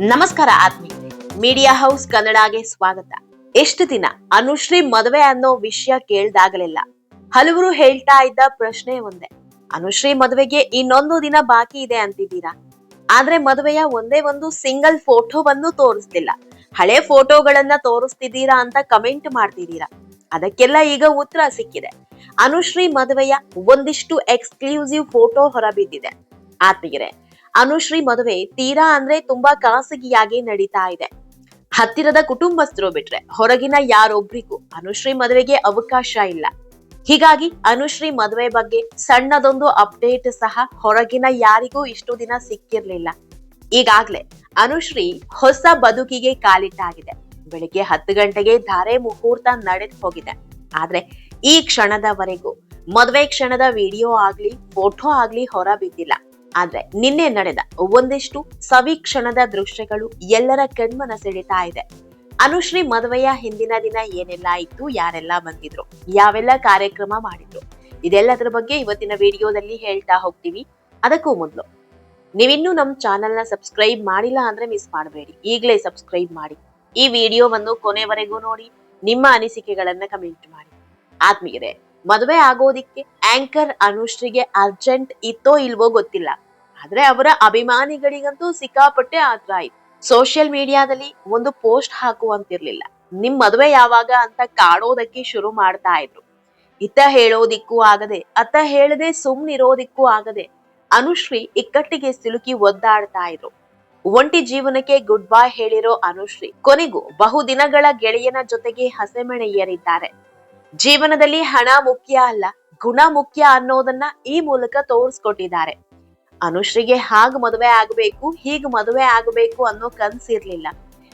ನಮಸ್ಕಾರ ಆತ್ಮೀಯರೇ. Media house ಕನ್ನಡಗೆ ಸ್ವಾಗತ. ಎಷ್ಟು ದಿನ? ಅನುಶ್ರೀ ಮದುವೆ ಅನ್ನೋ ವಿಷಯ ಕೇಳ್ದಾಗಲಿಲ್ಲ. ಹಲವರು ಹೇಳ್ತಾ ಇದ್ದ ಪ್ರಶ್ನೆ ಒಂದೇ. ಅನುಶ್ರೀ ಮದುವೆಗೆ ಇನ್ನೊಂದು ದಿನ ಬಾಕಿ ಇದೆ ಅಂತಿದ್ದೀರಾ? ಆದ್ರೆ ಮದುವೆಯ ಒಂದೇ ಒಂದು ಸಿಂಗಲ್ ಫೋಟೋವನ್ನು ತೋರಿಸ್ತಿಲ್ಲ. ಹಳೆ ಫೋಟೋಗಳನ್ನ ತೋರಿಸ್ತಿದ್ದೀರಾ ಅಂತ ಕಮೆಂಟ್ ಮಾಡ್ತಿದ್ದೀರಾ? ಅದಕ್ಕೆಲ್ಲ ಈಗ ಉತ್ತರ ಸಿಕ್ಕಿದೆ. ಅನುಶ್ರೀ ಮದುವೆಯ ಒಂದಿಷ್ಟು ಎಕ್ಸ್ಕ್ಲೂಸಿವ್ ಫೋಟೋ ಹೊರಬಿದ್ದಿದೆ. ಆತ್ಮೀಯರೇ ಅನುಶ್ರೀ ಮದುವೆ ತೀರಾ ಅಂದ್ರೆ ತುಂಬಾ ಖಾಸಗಿಯಾಗಿ ನಡೀತಾ ಇದೆ. ಹತ್ತಿರದ ಕುಟುಂಬಸ್ಥರು ಬಿಟ್ರೆ ಹೊರಗಿನ ಯಾರೊಬ್ರಿಗೂ ಅನುಶ್ರೀ ಮದುವೆಗೆ ಅವಕಾಶ ಇಲ್ಲ. ಹೀಗಾಗಿ ಅನುಶ್ರೀ ಮದುವೆ ಬಗ್ಗೆ ಸಣ್ಣದೊಂದು ಅಪ್ಡೇಟ್ ಸಹ ಹೊರಗಿನ ಯಾರಿಗೂ ಇಷ್ಟು ದಿನ ಸಿಕ್ಕಿರ್ಲಿಲ್ಲ. ಈಗಾಗ್ಲೇ ಅನುಶ್ರೀ ಹೊಸ ಬದುಕಿಗೆ ಕಾಲಿಟ್ಟಾಗಿದೆ. ಬೆಳಿಗ್ಗೆ ಹತ್ತು ಗಂಟೆಗೆ ಧಾರೆ ಮುಹೂರ್ತ ನಡೆದು ಹೋಗಿದೆ. ಆದ್ರೆ ಈ ಕ್ಷಣದವರೆಗೂ ಮದುವೆ ಕ್ಷಣದ ವಿಡಿಯೋ ಆಗ್ಲಿ, ಫೋಟೋ ಆಗ್ಲಿ ಹೊರ ಬಿದ್ದಿಲ್ಲ. ಆದ್ರೆ ನಿನ್ನೆ ನಡೆದ ಒಂದಿಷ್ಟು ಸವೀಕ್ಷಣದ ದೃಶ್ಯಗಳು ಎಲ್ಲರ ಕಣ್ಮನ ಸೆಳೀತಾ ಇದೆ. ಅನುಶ್ರೀ ಮದುವೆಯ ಹಿಂದಿನ ದಿನ ಏನೆಲ್ಲ ಇತ್ತು, ಯಾರೆಲ್ಲ ಬಂದಿದ್ರು, ಯಾವೆಲ್ಲ ಕಾರ್ಯಕ್ರಮ ಮಾಡಿದ್ರು, ಇದೆಲ್ಲದರ ಬಗ್ಗೆ ಇವತ್ತಿನ ವಿಡಿಯೋದಲ್ಲಿ ಹೇಳ್ತಾ ಹೋಗ್ತೀವಿ. ಅದಕ್ಕೂ ಮೊದಲು, ನೀವಿನ್ನೂ ನಮ್ಮ ಚಾನೆಲ್ನ ಸಬ್ಸ್ಕ್ರೈಬ್ ಮಾಡಿಲ್ಲ ಅಂದ್ರೆ ಮಿಸ್ ಮಾಡಬೇಡಿ. ಈಗಲೇ ಸಬ್ಸ್ಕ್ರೈಬ್ ಮಾಡಿ. ಈ ವಿಡಿಯೋವನ್ನು ಕೊನೆವರೆಗೂ ನೋಡಿ, ನಿಮ್ಮ ಅನಿಸಿಕೆಗಳನ್ನ ಕಮೆಂಟ್ ಮಾಡಿ. ಆತ್ಮೀಯರೇ ಮದುವೆ ಆಗೋದಿಕ್ಕೆ ಆಂಕರ್ ಅನುಶ್ರೀಗೆ ಅರ್ಜೆಂಟ್ ಇತ್ತೋ ಇಲ್ವೋ ಗೊತ್ತಿಲ್ಲ. ಆದ್ರೆ ಅವರ ಅಭಿಮಾನಿಗಳಿಗಂತೂ ಸಿಕ್ಕಾಪಟ್ಟೆ ಆತರ ಆಯ್ತು. ಸೋಷಿಯಲ್ ಮೀಡಿಯಾದಲ್ಲಿ ಒಂದು ಪೋಸ್ಟ್ ಹಾಕುವಂತಿರ್ಲಿಲ್ಲ. ನಿಮ್ ಮದುವೆ ಯಾವಾಗ ಅಂತ ಕಾಡೋದಕ್ಕೆ ಶುರು ಮಾಡ್ತಾ ಇದ್ರು. ಇತ್ತ ಹೇಳೋದಿಕ್ಕೂ ಆಗದೆ, ಅತ್ತ ಹೇಳದೆ ಸುಮ್ನಿರೋದಿಕ್ಕೂ ಆಗದೆ ಅನುಶ್ರೀ ಇಕ್ಕಟ್ಟಿಗೆ ಸಿಲುಕಿ ಒದ್ದಾಡ್ತಾ ಇದ್ರು. ಒಂಟಿ ಜೀವನಕ್ಕೆ ಗುಡ್ ಬೈ ಹೇಳಿರೋ ಅನುಶ್ರೀ ಕೊನೆಗೂ ಬಹುದಿನಗಳ ಗೆಳೆಯನ ಜೊತೆಗೆ ಹಸೆಮಣೆ ಏರಿದ್ದಾರೆ. ಜೀವನದಲ್ಲಿ ಹಣ ಮುಖ್ಯ ಅಲ್ಲ, ಗುಣ ಮುಖ್ಯ ಅನ್ನೋದನ್ನ ಈ ಮೂಲಕ ತೋರಿಸ್ಕೊಟ್ಟಿದ್ದಾರೆ. ಅನುಶ್ರೀಗೆ ಹಾಗ ಮದುವೆ ಆಗ್ಬೇಕು, ಹೀಗ್ ಮದುವೆ ಆಗ್ಬೇಕು ಅನ್ನೋ ಕನ್ಸಿರ್ಲಿಲ್ಲ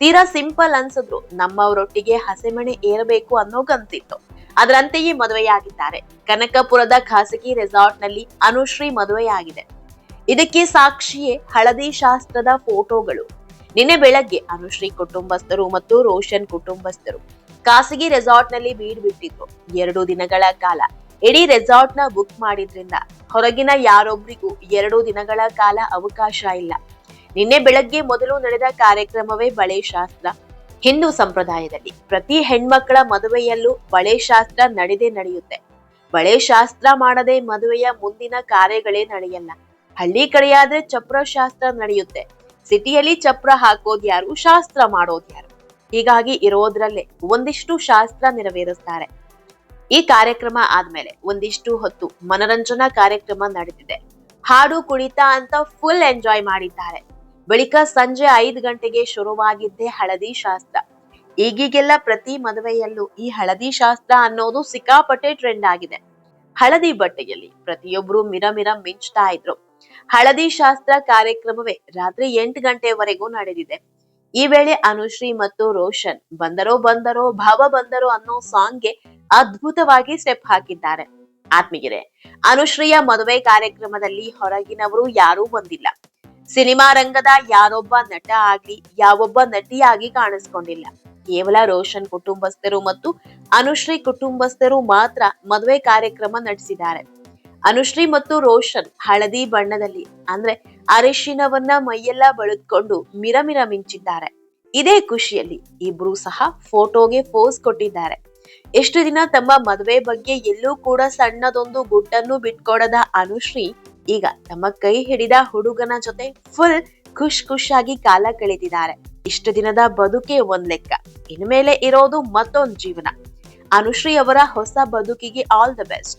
ತೀರಾ ಸಿಂಪಲ್ ಅನ್ಸಿದ್ರು, ನಮ್ಮವರೊಟ್ಟಿಗೆ ಹಸೆಮಣೆ ಏರಬೇಕು ಅನ್ನೋ ಕನ್ಸಿತ್ತು. ಅದರಂತೆಯೇ ಮದುವೆಯಾಗಿದ್ದಾರೆ. ಕನಕಪುರದ ಖಾಸಗಿ ರೆಸಾರ್ಟ್ನಲ್ಲಿ ಅನುಶ್ರೀ ಮದುವೆಯಾಗಿದೆ. ಇದಕ್ಕೆ ಸಾಕ್ಷಿಯೇ ಹಳದಿ ಶಾಸ್ತ್ರದ ಫೋಟೋಗಳು. ನಿನ್ನೆ ಬೆಳಗ್ಗೆ ಅನುಶ್ರೀ ಕುಟುಂಬಸ್ಥರು ಮತ್ತು ರೋಷನ್ ಕುಟುಂಬಸ್ಥರು. ಖಾಸಗಿ ರೆಸಾರ್ಟ್ನಲ್ಲಿ ಬೀಡ್ ಬಿಟ್ಟಿದ್ರು ಎರಡು ದಿನಗಳ ಕಾಲ ಇಡೀ ರೆಸಾರ್ಟ್ನ ಬುಕ್ ಮಾಡಿದ್ರಿಂದ ಹೊರಗಿನ ಯಾರೊಬ್ರಿಗೂ ಎರಡು ದಿನಗಳ ಕಾಲ ಅವಕಾಶ ಇಲ್ಲ. ನಿನ್ನೆ ಬೆಳಗ್ಗೆ ಮೊದಲು ನಡೆದ ಕಾರ್ಯಕ್ರಮವೇ ಬಳೆ ಶಾಸ್ತ್ರ. ಹಿಂದೂ ಸಂಪ್ರದಾಯದಲ್ಲಿ ಪ್ರತಿ ಹೆಣ್ಮಕ್ಕಳ ಮದುವೆಯಲ್ಲೂ ಬಳೆ ಶಾಸ್ತ್ರ ನಡೆದೇ ನಡೆಯುತ್ತೆ. ಬಳೆ ಶಾಸ್ತ್ರ ಮಾಡದೆ ಮದುವೆಯ ಮುಂದಿನ ಕಾರ್ಯಗಳೇ ನಡೆಯಲ್ಲ. ಹಳ್ಳಿ ಕಡೆಯಾದ್ರೆ ಚಪ್ರ ಶಾಸ್ತ್ರ ನಡೆಯುತ್ತೆ. ಸಿಟಿಯಲ್ಲಿ ಚಪ್ರ ಹಾಕೋದ್ಯಾರು, ಶಾಸ್ತ್ರ ಮಾಡೋದ್ ಯಾರು ಹೀಗಾಗಿ ಇರೋದ್ರಲ್ಲೇ ಒಂದಿಷ್ಟು ಶಾಸ್ತ್ರ ನೆರವೇರಿಸ್ತಾರೆ. ಈ ಕಾರ್ಯಕ್ರಮ ಆದ್ಮೇಲೆ ಒಂದಿಷ್ಟು ಹೊತ್ತು ಮನರಂಜನಾ ಕಾರ್ಯಕ್ರಮ ನಡೆದಿದೆ ಹಾಡು ಕುಣಿತ ಅಂತ ಫುಲ್ ಎಂಜಾಯ್ ಮಾಡಿದ್ದಾರೆ. ಬಳಿಕ ಸಂಜೆ ಐದು ಗಂಟೆಗೆ ಶುರುವಾಗಿದ್ದೇ ಹಳದಿ ಶಾಸ್ತ್ರ. ಈಗೀಗೆಲ್ಲ ಪ್ರತಿ ಮದುವೆಯಲ್ಲೂ ಈ ಹಳದಿ ಶಾಸ್ತ್ರ ಅನ್ನೋದು ಸಿಕ್ಕಾಪಟ್ಟೆ ಟ್ರೆಂಡ್ ಆಗಿದೆ. ಹಳದಿ ಬಟ್ಟೆಯಲ್ಲಿ ಪ್ರತಿಯೊಬ್ರು ಮಿರ ಮಿರ ಮಿಂಚ್ತಾ ಇದ್ರು. ಹಳದಿ ಶಾಸ್ತ್ರ ಕಾರ್ಯಕ್ರಮವೇ ರಾತ್ರಿ ಎಂಟು ಗಂಟೆವರೆಗೂ ನಡೆದಿದೆ. ಈ ವೇಳೆ ಅನುಶ್ರೀ ಮತ್ತು ರೋಷನ್ ಬಂದರೋ ಬಂದರೋ, ಭಾವ ಬಂದರೋ ಅನ್ನೋ ಸಾಂಗ್ಗೆ ಅದ್ಭುತವಾಗಿ ಸ್ಟೆಪ್ ಹಾಕಿದ್ದಾರೆ. ಆತ್ಮೀಯರೇ, ಅನುಶ್ರೀಯ ಮದುವೆ ಕಾರ್ಯಕ್ರಮದಲ್ಲಿ ಹೊರಗಿನವರು ಯಾರೂ ಬಂದಿಲ್ಲ. ಸಿನಿಮಾ ರಂಗದ ಯಾರೊಬ್ಬ ನಟ ಆಗ್ಲಿ, ಯಾವೊಬ್ಬ ನಟಿಯಾಗಿ ಕಾಣಿಸ್ಕೊಂಡಿಲ್ಲ. ಕೇವಲ ರೋಷನ್ ಕುಟುಂಬಸ್ಥರು ಮತ್ತು ಅನುಶ್ರೀ ಕುಟುಂಬಸ್ಥರು ಮಾತ್ರ ಮದುವೆ ಕಾರ್ಯಕ್ರಮ ನಡೆಸಿದ್ದಾರೆ. ಅನುಶ್ರೀ ಮತ್ತು ರೋಷನ್ ಹಳದಿ ಬಣ್ಣದಲ್ಲಿ, ಅಂದ್ರೆ ಅರಿಶಿನವನ್ನ ಮೈಯೆಲ್ಲ ಬಳಿದ್ಕೊಂಡು ಮಿರಮಿರ ಮಿಂಚಿದ್ದಾರೆ. ಇದೇ ಖುಷಿಯಲ್ಲಿ ಇಬ್ರು ಸಹ ಫೋಟೋಗೆ ಪೋಸ್ ಕೊಟ್ಟಿದ್ದಾರೆ. ಎಷ್ಟು ದಿನ ತಮ್ಮ ಮದುವೆ ಬಗ್ಗೆ ಎಲ್ಲೂ ಕೂಡ ಸಣ್ಣದೊಂದು ಗುಟ್ಟನ್ನು ಬಿಟ್ಕೊಡದ ಅನುಶ್ರೀ, ಈಗ ತಮ್ಮ ಕೈ ಹಿಡಿದ ಹುಡುಗನ ಜೊತೆ ಫುಲ್ ಖುಷ್ ಖುಷಾಗಿ ಕಾಲ ಕಳೆದಿದ್ದಾರೆ. ಇಷ್ಟು ದಿನದ ಬದುಕೆ ಒಂದ್ ಲೆಕ್ಕ, ಇನ್ಮೇಲೆ ಇರೋದು ಮತ್ತೊಂದ್ ಜೀವನ. ಅನುಶ್ರೀ ಅವರ ಹೊಸ ಬದುಕಿಗೆ ಆಲ್ ದ ಬೆಸ್ಟ್